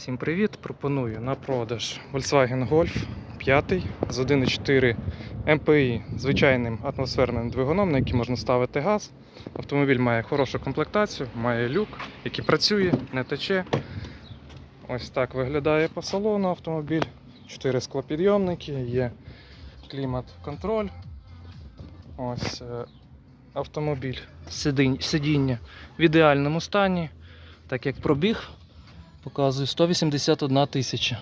Всім привіт! Пропоную на продаж Volkswagen Golf 5 з 1.4 MPI звичайним атмосферним двигуном, на який можна ставити газ. Автомобіль має хорошу комплектацію, має люк, який працює, не тече. Ось так виглядає по салону автомобіль. 4 склопідйомники, є клімат-контроль. Ось е, автомобіль, сидіння в ідеальному стані, так як пробіг Показую 181 тисяча.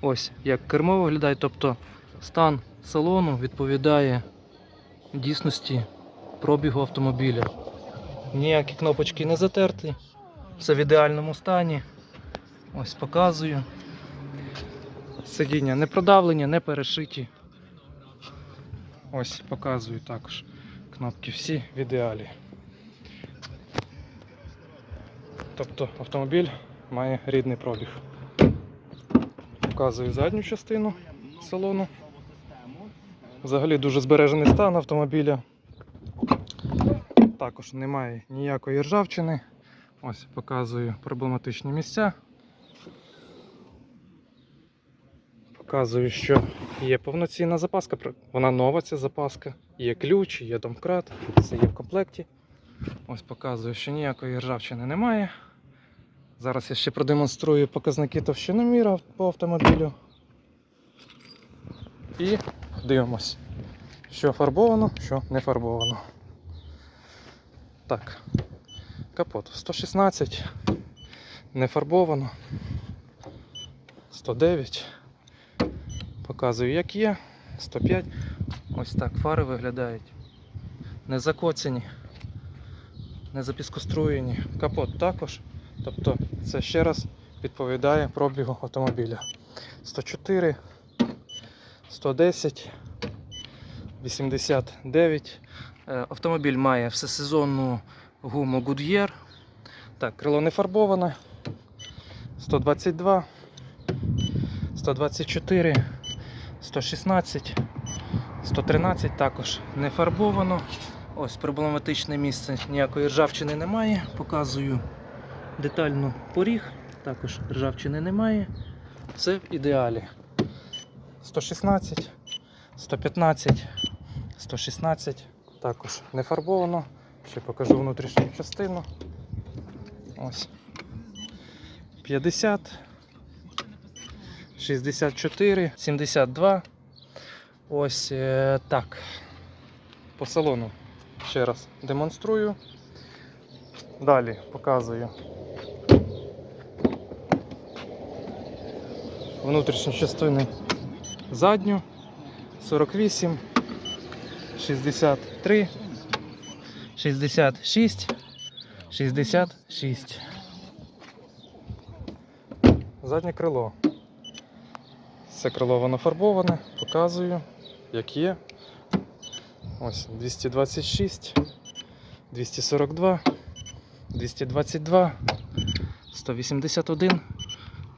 Ось як кермо виглядає, тобто стан салону відповідає дійсності пробігу автомобіля. Ніякі кнопочки не затерті, все в ідеальному стані. Ось показую. Сидіння не продавлені, не перешиті. Ось показую також. Кнопки всі в ідеалі. Тобто автомобіль має рідний пробіг. Показую задню частину салону. Взагалі дуже збережений стан автомобіля. Також немає ніякої ржавчини. Ось показую проблематичні місця. Показую, що є повноцінна запаска. Вона нова, ця запаска. Є ключ, є домкрат, все є в комплекті. Ось показую, що ніякої ржавчини немає. Зараз я ще продемонструю показники товщиноміра по автомобілю. І дивимось, що фарбовано, що не фарбовано. Так, капот 116, не фарбовано. 109. Показую, як є. 105. Ось так фари виглядають. Не закоцані, не запіскоструєні. Капот також. Тобто це ще раз відповідає пробігу автомобіля. 104, 110, 89. Е, Автомобіль має всесезонну гуму Goodyear. Так, крило не фарбоване. 122, 124, 116, 113 також не фарбовано. Ось проблематичне місце, ніякої ржавчини немає. Показую детально поріг, також ржавчини немає. Все в ідеалі. 116, 115, 116, також не фарбовано. Ще покажу внутрішню частину. Ось. 50, 64, 72. Ось е, так. По салону ще раз демонструю. Далі показую внутрішню частину задню 48, 63, 66, 66. Заднє крило. Це крило воно фарбоване, показую, як є. Ось 226, 242, 222, 181,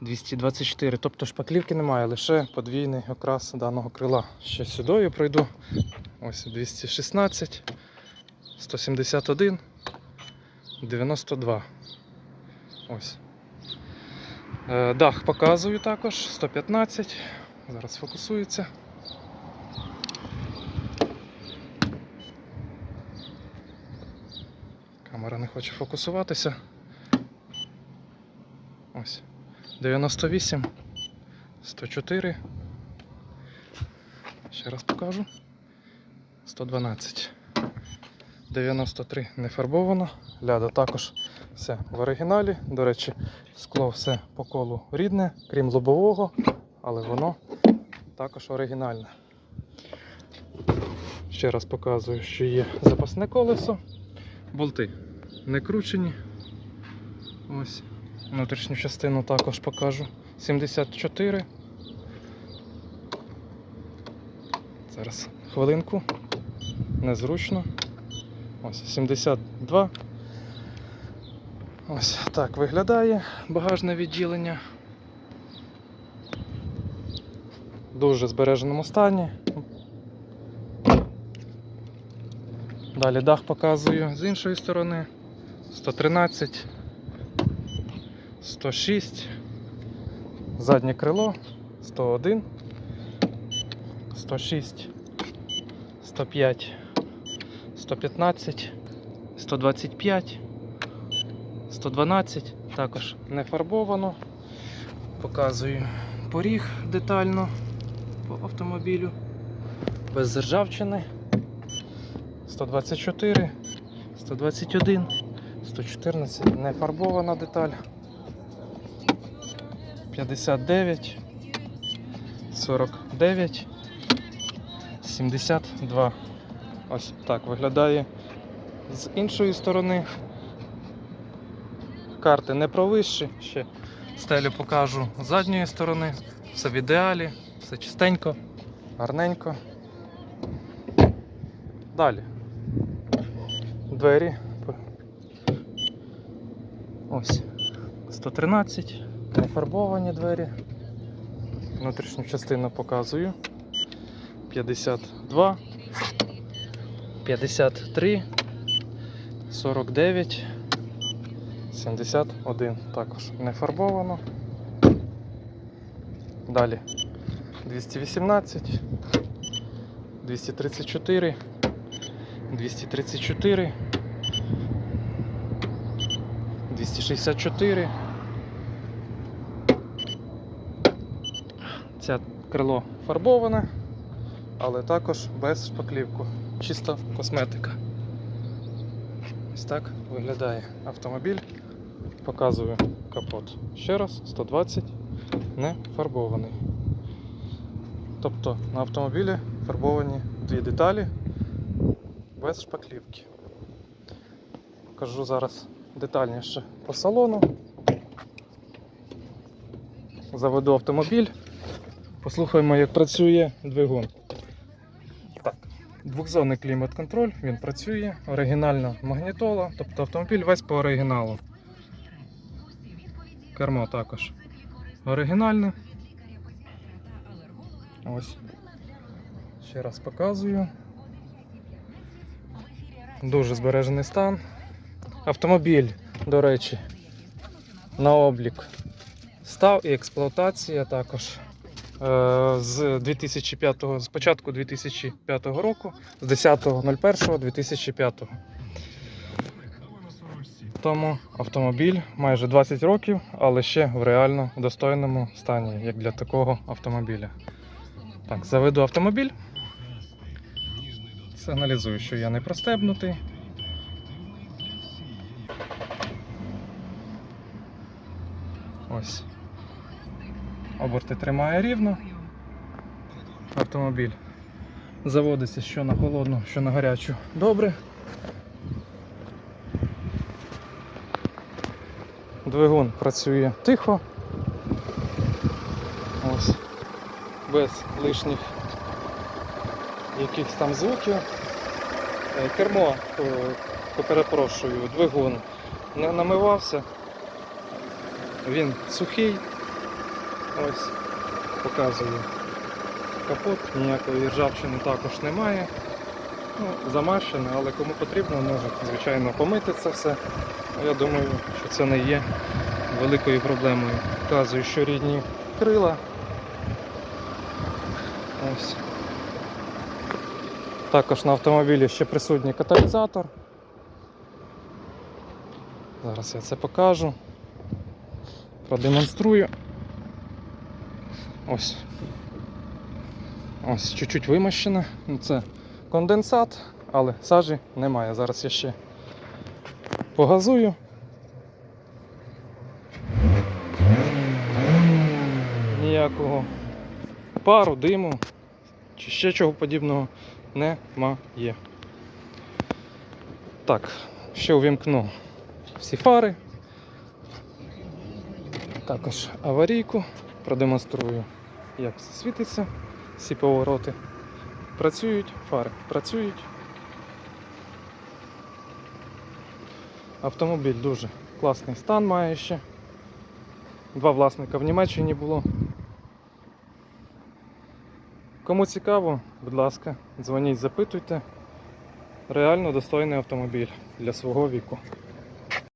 224. Тобто шпаклівки немає, лише подвійний окрас даного крила. Ще сюди я пройду. Ось 216, 171, 92. Ось. Е, Дах показую також 115. Зараз фокусується. Камера не хоче фокусуватися. Ось. 98, 104. Ще раз покажу. 112. 93 не фарбовано. Ляда також все в оригіналі. До речі, скло все по колу рідне, крім лобового, але воно також оригінальне. Ще раз показую, що є запасне колесо. Болти не кручені. Ось. Внутрішню частину також покажу. 74. Зараз хвилинку. Незручно. Ось 72. Ось так виглядає багажне відділення. В дуже збереженому стані. Далі дах показую з іншої сторони. 113, 106, Заднє крило 101, 106, 105, 115, 125, 112. Також не фарбовано. Показую поріг детально по автомобілю. Без заржавчини. 124, 121, 114, не фарбована деталь. 59, 49, 72. Ось так виглядає з іншої сторони. Карти не провищі, ще стелю покажу з задньої сторони. Все в ідеалі, все чистенько, гарненько. Далі. Двері. Ось. 113. Нефарбовані двері. Внутрішню частину показую. 52. 53. 49. 71. Також не фарбовано. Далі 218, 234, 234, 264. Це крило фарбоване, але також без шпаклівку. Чиста косметика. Ось так виглядає автомобіль. Показую капот. Ще раз, 120, не фарбований. Тобто на автомобілі фарбовані дві деталі без шпаклівки. Покажу зараз детальніше по салону. Заведу автомобіль. Послухаємо, як працює двигун. Так, двохзонний клімат-контроль, він працює, оригінальна магнітола, тобто автомобіль весь по оригіналу. Кермо також оригінальне. Ось. Ще раз показую. Дуже збережений стан. Автомобіль, до речі, на облік став і експлуатація також е, з 2005, з початку 2005 року, з 10.01.2005. Тому автомобіль майже 20 років, але ще в реально достойному стані, як для такого автомобіля. Так, заведу автомобіль. Сигналізую, що я не простебнутий. Ось. Оберти тримає рівно. Автомобіль заводиться що на холодну, що на гарячу. Добре. Двигун працює тихо. Ось. Без лишніх якихось там звуків. Е, Кермо, е, перепрошую, двигун не намивався. Він сухий. Ось, показую капот, ніякої ржавчини також немає. Ну, замащене, але кому потрібно, може, звичайно, помити це все. Я думаю, що це не є великою проблемою. Показую, що рідні крила. Ось. Також на автомобілі ще присутній каталізатор. Зараз я це покажу. Продемонструю. Ось. Ось чуть-чуть вимощена. Ну, Це конденсат, але сажі немає. Зараз я ще погазую. Ніякого пару, диму чи ще чого подібного немає. Так, ще увімкну всі фари. Також аварійку продемонструю, як все світиться, всі повороти. Працюють, фари працюють. Автомобіль дуже класний стан має ще. Два власника в Німеччині було. Кому цікаво, будь ласка, дзвоніть, запитуйте. Реально достойний автомобіль для свого віку.